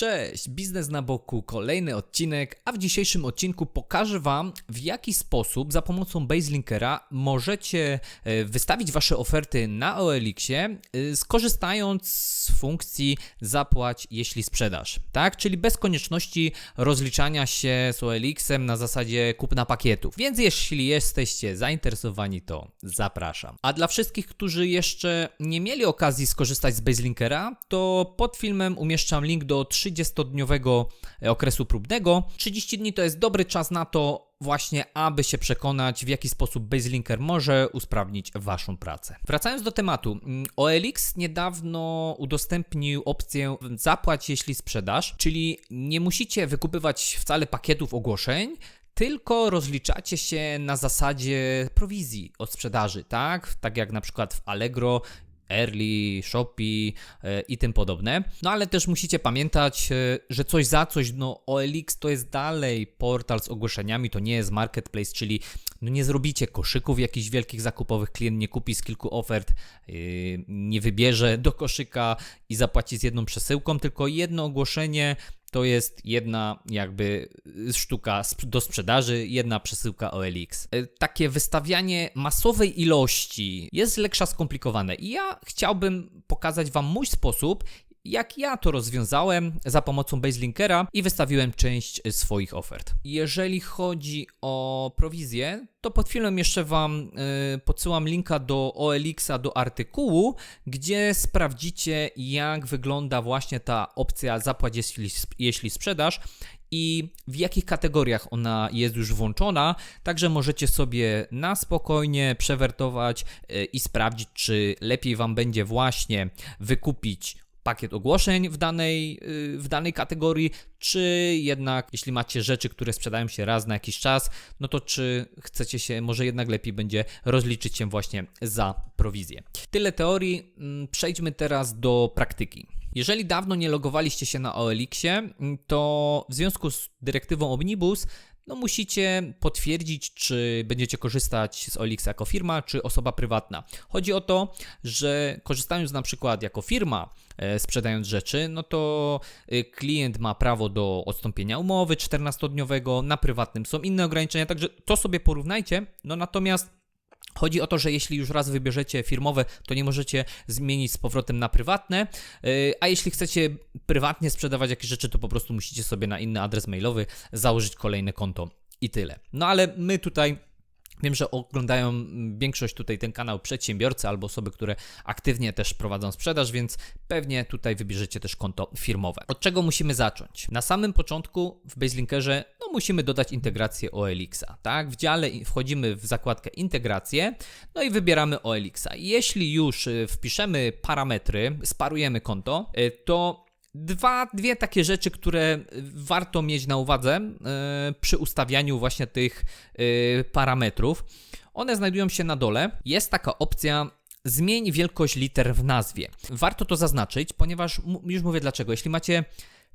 Cześć, biznes na boku, kolejny odcinek, a w dzisiejszym odcinku pokażę Wam, w jaki sposób za pomocą Baselinkera możecie e, wystawić Wasze oferty na OLX-ie, e, skorzystając z funkcji zapłać, jeśli sprzedaż, tak? Czyli bez konieczności rozliczania się z OLX-em na zasadzie kupna pakietów. Więc jeśli jesteście zainteresowani, to zapraszam. A dla wszystkich, którzy jeszcze nie mieli okazji skorzystać z Baselinkera, to pod filmem umieszczam link do 30-dniowego okresu próbnego. 30 dni to jest dobry czas na to, właśnie aby się przekonać, w jaki sposób Baselinker może usprawnić Waszą pracę. Wracając do tematu, mm, OLX niedawno udostępnił opcję zapłać jeśli sprzedaż, czyli nie musicie wykupywać wcale pakietów ogłoszeń, tylko rozliczacie się na zasadzie prowizji od sprzedaży, tak? Tak jak na przykład w Allegro Early, Shopee e, i tym podobne. No ale też musicie pamiętać, e, że coś za coś, no OLX to jest dalej portal z ogłoszeniami, to nie jest marketplace, czyli no nie zrobicie koszyków jakichś wielkich zakupowych, klient nie kupi z kilku ofert, yy, nie wybierze do koszyka i zapłaci z jedną przesyłką, tylko jedno ogłoszenie to jest jedna jakby sztuka do sprzedaży, jedna przesyłka OLX. E, takie wystawianie masowej ilości jest leksza skomplikowane i ja chciałbym pokazać Wam mój sposób, jak ja to rozwiązałem za pomocą Baselinkera i wystawiłem część swoich ofert. Jeżeli chodzi o prowizję, to pod filmem jeszcze Wam yy, podsyłam linka do OLX-a, do artykułu, gdzie sprawdzicie, jak wygląda właśnie ta opcja zapłać jeśli, jeśli sprzedaż i w jakich kategoriach ona jest już włączona, także możecie sobie na spokojnie przewertować yy, i sprawdzić, czy lepiej Wam będzie właśnie wykupić pakiet ogłoszeń w danej, y, w danej kategorii, czy jednak jeśli macie rzeczy, które sprzedają się raz na jakiś czas, no to czy chcecie się, może jednak lepiej będzie rozliczyć się właśnie za prowizję. Tyle teorii, mm, przejdźmy teraz do praktyki. Jeżeli dawno nie logowaliście się na OLX-ie, to w związku z dyrektywą Omnibus no musicie potwierdzić, czy będziecie korzystać z OLX jako firma, czy osoba prywatna. Chodzi o to, że korzystając na przykład jako firma, e, sprzedając rzeczy, no to e, klient ma prawo do odstąpienia umowy 14-dniowego, na prywatnym są inne ograniczenia, także to sobie porównajcie. No natomiast Chodzi o to, że jeśli już raz wybierzecie firmowe, to nie możecie zmienić z powrotem na prywatne, y, a jeśli chcecie prywatnie sprzedawać jakieś rzeczy, to po prostu musicie sobie na inny adres mailowy założyć kolejne konto i tyle. No ale my tutaj Wiem, że oglądają większość tutaj ten kanał przedsiębiorcy albo osoby, które aktywnie też prowadzą sprzedaż, więc pewnie tutaj wybierzecie też konto firmowe. Od czego musimy zacząć? Na samym początku w Baselinkerze no, musimy dodać integrację OLX-a. Tak? W dziale wchodzimy w zakładkę integrację, no i wybieramy OLX-a. Jeśli już y, wpiszemy parametry, sparujemy konto, y, to Dwa, dwie takie rzeczy, które warto mieć na uwadze yy, przy ustawianiu właśnie tych yy, parametrów. One znajdują się na dole. Jest taka opcja zmień wielkość liter w nazwie. Warto to zaznaczyć, ponieważ już mówię dlaczego. Jeśli macie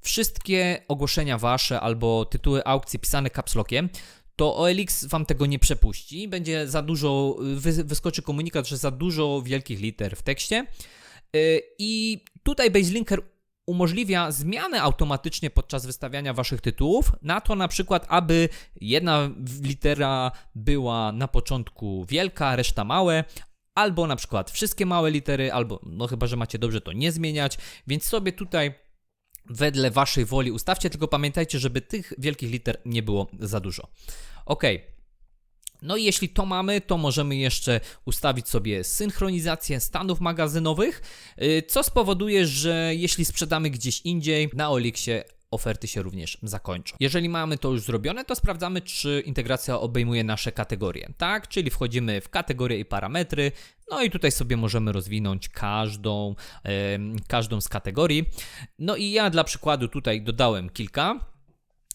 wszystkie ogłoszenia wasze albo tytuły aukcji pisane capslockiem, to OLX wam tego nie przepuści. Będzie za dużo, wyskoczy komunikat, że za dużo wielkich liter w tekście. I tutaj Baselinker umożliwia zmianę automatycznie podczas wystawiania waszych tytułów na to na przykład, aby jedna litera była na początku wielka, reszta małe, albo na przykład wszystkie małe litery, albo no chyba, że macie dobrze to nie zmieniać, więc sobie tutaj wedle waszej woli ustawcie, tylko pamiętajcie, żeby tych wielkich liter nie było za dużo. Ok, no i jeśli to mamy, to możemy jeszcze ustawić sobie synchronizację stanów magazynowych, y, co spowoduje, że jeśli sprzedamy gdzieś indziej, na Olixie oferty się również zakończą. Jeżeli mamy to już zrobione, to sprawdzamy, czy integracja obejmuje nasze kategorie, tak? Czyli wchodzimy w kategorie i parametry, no i tutaj sobie możemy rozwinąć każdą, yy, każdą z kategorii. No i ja dla przykładu tutaj dodałem kilka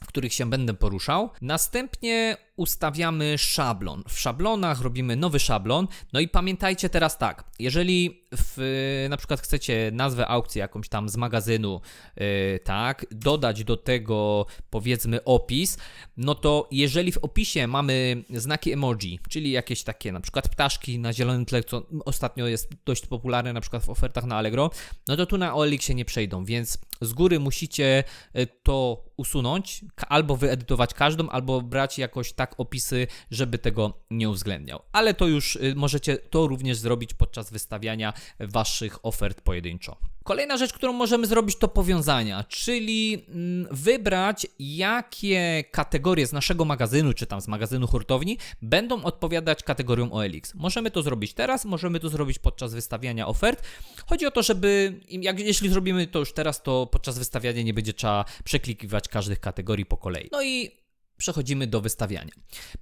w których się będę poruszał. Następnie ustawiamy szablon. W szablonach robimy nowy szablon. No i pamiętajcie teraz tak, jeżeli w, na przykład chcecie nazwę aukcji jakąś tam z magazynu, yy, tak, dodać do tego powiedzmy opis, no to jeżeli w opisie mamy znaki emoji, czyli jakieś takie na przykład ptaszki na zielonym tle, co ostatnio jest dość popularne na przykład w ofertach na Allegro, no to tu na OLX się nie przejdą, więc z góry musicie y, to usunąć, albo wyedytować każdą, albo brać jakoś tak opisy, żeby tego nie uwzględniał. Ale to już y, możecie to również zrobić podczas wystawiania waszych ofert pojedynczo. Kolejna rzecz, którą możemy zrobić, to powiązania, czyli mm, wybrać, jakie kategorie z naszego magazynu, czy tam z magazynu hurtowni, będą odpowiadać kategoriom OLX. Możemy to zrobić teraz, możemy to zrobić podczas wystawiania ofert. Chodzi o to, żeby, jak, jeśli zrobimy to już teraz, to podczas wystawiania nie będzie trzeba przeklikiwać każdych kategorii po kolei. No i przechodzimy do wystawiania.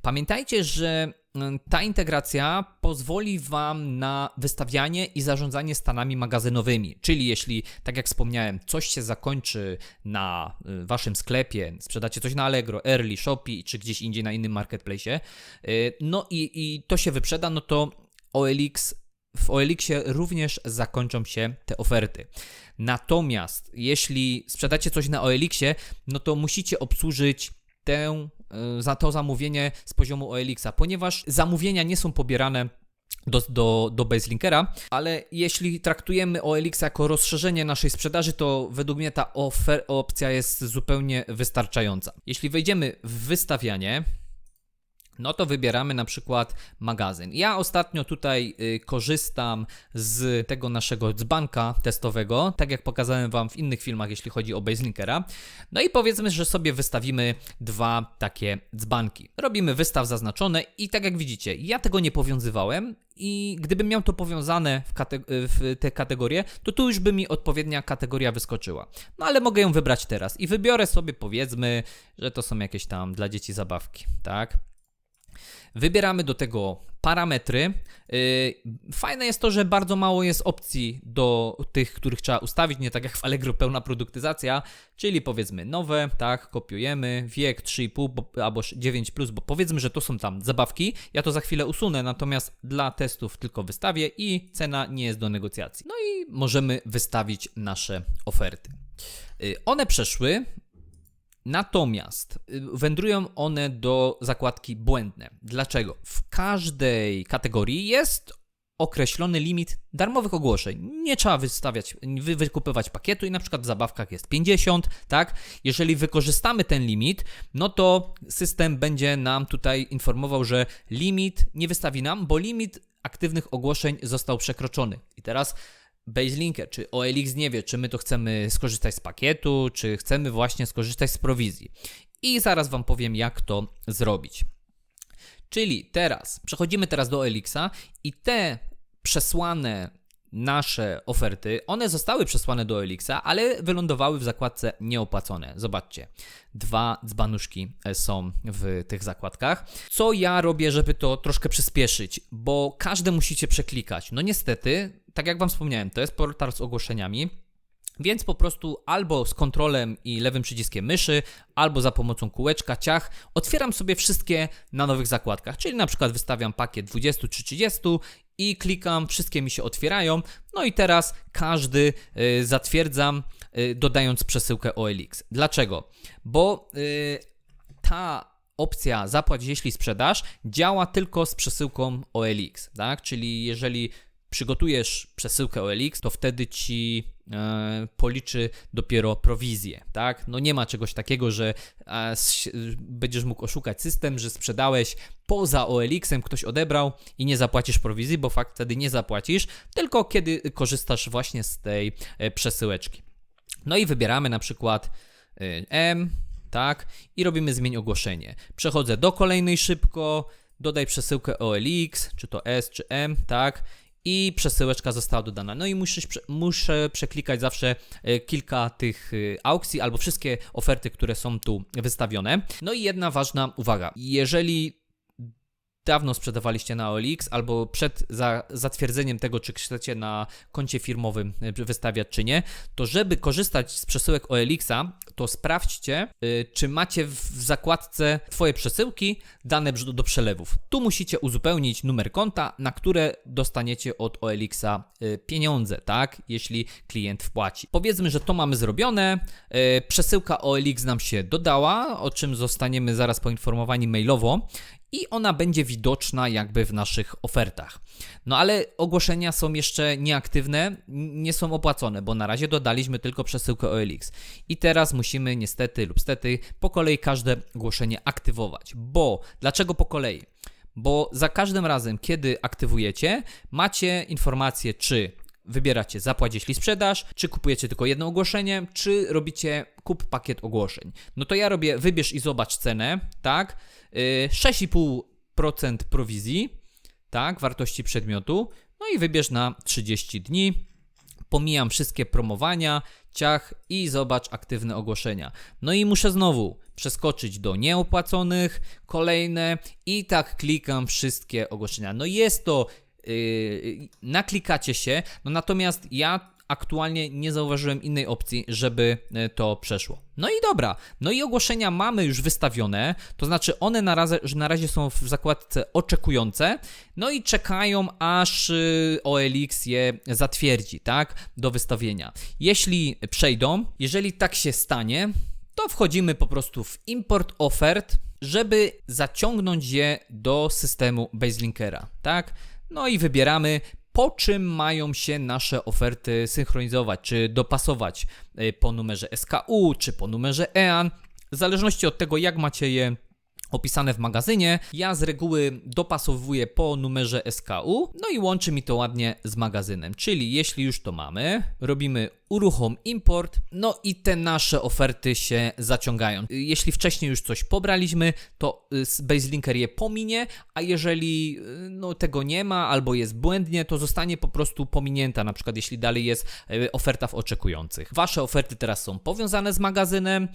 Pamiętajcie, że mm, ta integracja pozwoli Wam na wystawianie i zarządzanie stanami magazynowymi. Czyli jeśli, tak jak wspomniałem, coś się zakończy na y, Waszym sklepie, sprzedacie coś na Allegro, Early, Shopee czy gdzieś indziej na innym marketplace, y, no i, i to się wyprzeda, no to OLX w OLX-ie również zakończą się te oferty. Natomiast jeśli sprzedacie coś na OLX-ie, no to musicie obsłużyć tę, e, za to zamówienie z poziomu OLX-a, ponieważ zamówienia nie są pobierane do, do, do Baselinkera, ale jeśli traktujemy OLX jako rozszerzenie naszej sprzedaży, to według mnie ta ofer- opcja jest zupełnie wystarczająca. Jeśli wejdziemy w wystawianie, no to wybieramy na przykład magazyn. Ja ostatnio tutaj y, korzystam z tego naszego dzbanka testowego, tak jak pokazałem Wam w innych filmach, jeśli chodzi o Baselinkera. No i powiedzmy, że sobie wystawimy dwa takie dzbanki. Robimy wystaw zaznaczone i tak jak widzicie, ja tego nie powiązywałem i gdybym miał to powiązane w, kate w te kategorie, to tu już by mi odpowiednia kategoria wyskoczyła. No ale mogę ją wybrać teraz i wybiorę sobie powiedzmy, że to są jakieś tam dla dzieci zabawki, tak? Wybieramy do tego parametry. Y, fajne jest to, że bardzo mało jest opcji do tych, których trzeba ustawić, nie tak jak w Allegro pełna produktyzacja, czyli powiedzmy nowe, tak, kopiujemy, wiek 3,5 albo 9, bo powiedzmy, że to są tam zabawki. Ja to za chwilę usunę, natomiast dla testów tylko wystawię i cena nie jest do negocjacji. No i możemy wystawić nasze oferty. Y, one przeszły, Natomiast y, wędrują one do zakładki błędne. Dlaczego? W każdej kategorii jest określony limit darmowych ogłoszeń. Nie trzeba wystawiać, wy, wykupywać pakietu i na przykład w zabawkach jest 50, tak? Jeżeli wykorzystamy ten limit, no to system będzie nam tutaj informował, że limit nie wystawi nam, bo limit aktywnych ogłoszeń został przekroczony. I teraz Baselinker czy OLX nie wie, czy my to chcemy skorzystać z pakietu, czy chcemy właśnie skorzystać z prowizji. I zaraz Wam powiem, jak to zrobić. Czyli teraz przechodzimy teraz do OLX-a i te przesłane nasze oferty, one zostały przesłane do Elixa, ale wylądowały w zakładce nieopłacone. Zobaczcie, dwa dzbanuszki e, są w tych zakładkach. Co ja robię, żeby to troszkę przyspieszyć? Bo każde musicie przeklikać. No niestety, tak jak Wam wspomniałem, to jest portal z ogłoszeniami. Więc po prostu albo z kontrolem i lewym przyciskiem myszy, albo za pomocą kółeczka ciach otwieram sobie wszystkie na nowych zakładkach. Czyli na przykład wystawiam pakiet 20 czy 30 i klikam, wszystkie mi się otwierają. No i teraz każdy y, zatwierdzam, y, dodając przesyłkę OLX. Dlaczego? Bo y, ta opcja zapłać jeśli sprzedasz działa tylko z przesyłką OLX, tak? Czyli jeżeli przygotujesz przesyłkę OLX, to wtedy ci e, policzy dopiero prowizję, tak? No nie ma czegoś takiego, że e, będziesz mógł oszukać system, że sprzedałeś poza OLX-em, ktoś odebrał i nie zapłacisz prowizji, bo fakt wtedy nie zapłacisz, tylko kiedy korzystasz właśnie z tej e, przesyłeczki. No i wybieramy na przykład e, M, tak? I robimy zmień ogłoszenie. Przechodzę do kolejnej szybko, dodaj przesyłkę OLX, czy to S, czy M, tak? I przesyłeczka została dodana. No i musisz, muszę przeklikać zawsze e, kilka tych e, aukcji albo wszystkie oferty, które są tu wystawione. No i jedna ważna uwaga. Jeżeli dawno sprzedawaliście na OLX albo przed za, zatwierdzeniem tego, czy chcecie na koncie firmowym e, wystawiać, czy nie, to żeby korzystać z przesyłek OLX-a, to sprawdźcie, y, czy macie w zakładce Twoje przesyłki dane brz- do przelewów. Tu musicie uzupełnić numer konta, na które dostaniecie od OLX-a y, pieniądze, tak? Jeśli klient wpłaci. Powiedzmy, że to mamy zrobione, przesyłka OLX nam się dodała, o czym zostaniemy zaraz poinformowani mailowo i ona będzie widoczna jakby w naszych ofertach. No ale ogłoszenia są jeszcze nieaktywne, nie są opłacone, bo na razie dodaliśmy tylko przesyłkę OLX. I teraz musimy niestety lub stety po kolei każde ogłoszenie aktywować. Bo dlaczego po kolei? Bo za każdym razem, kiedy aktywujecie, macie informację, czy wybieracie zapłać jeśli sprzedaż, czy kupujecie tylko jedno ogłoszenie, czy robicie kup pakiet ogłoszeń. No to ja robię wybierz i zobacz cenę, tak? Yy, 6,5% prowizji, tak, wartości przedmiotu, no i wybierz na 30 dni. Pomijam wszystkie promowania, ciach i zobacz aktywne ogłoszenia. No i muszę znowu przeskoczyć do nieopłaconych, kolejne i tak klikam wszystkie ogłoszenia. No jest to, yy, naklikacie się, no natomiast ja aktualnie nie zauważyłem innej opcji, żeby e, to przeszło. No i dobra, no i ogłoszenia mamy już wystawione, to znaczy one na razie, na razie są w zakładce oczekujące, no i czekają aż y, OLX je zatwierdzi, tak, do wystawienia. Jeśli przejdą, jeżeli tak się stanie, to wchodzimy po prostu w import ofert, żeby zaciągnąć je do systemu Baselinkera, tak? No i wybieramy po czym mają się nasze oferty synchronizować, czy dopasować y, po numerze SKU, czy po numerze EAN, w zależności od tego, jak macie je opisane w magazynie. Ja z reguły dopasowuję po numerze SKU, no i łączy mi to ładnie z magazynem. Czyli jeśli już to mamy, robimy uruchom import, no i te nasze oferty się zaciągają. Jeśli wcześniej już coś pobraliśmy, to y, Baselinker je pominie, a jeżeli y, no, tego nie ma albo jest błędnie, to zostanie po prostu pominięta, na przykład jeśli dalej jest y, oferta w oczekujących. Wasze oferty teraz są powiązane z magazynem,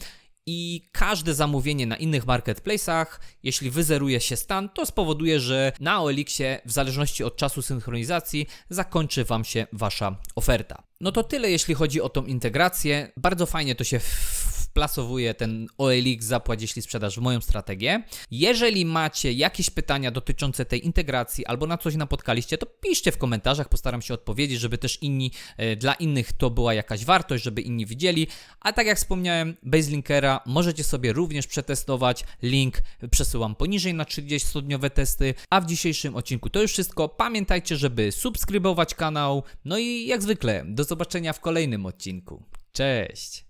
i każde zamówienie na innych marketplace'ach, jeśli wyzeruje się stan, to spowoduje, że na OLX-ie, w zależności od czasu synchronizacji, zakończy Wam się Wasza oferta. No to tyle, jeśli chodzi o tą integrację. Bardzo fajnie to się w- wplasowuje ten OLX zapłać, jeśli sprzedaż w moją strategię. Jeżeli macie jakieś pytania dotyczące tej integracji albo na coś napotkaliście, to piszcie w komentarzach, postaram się odpowiedzieć, żeby też inni, e, dla innych to była jakaś wartość, żeby inni widzieli. A tak jak wspomniałem, Baselinkera możecie sobie również przetestować. Link przesyłam poniżej na 30-dniowe testy. A w dzisiejszym odcinku to już wszystko. Pamiętajcie, żeby subskrybować kanał. No i jak zwykle, do zobaczenia w kolejnym odcinku. Cześć!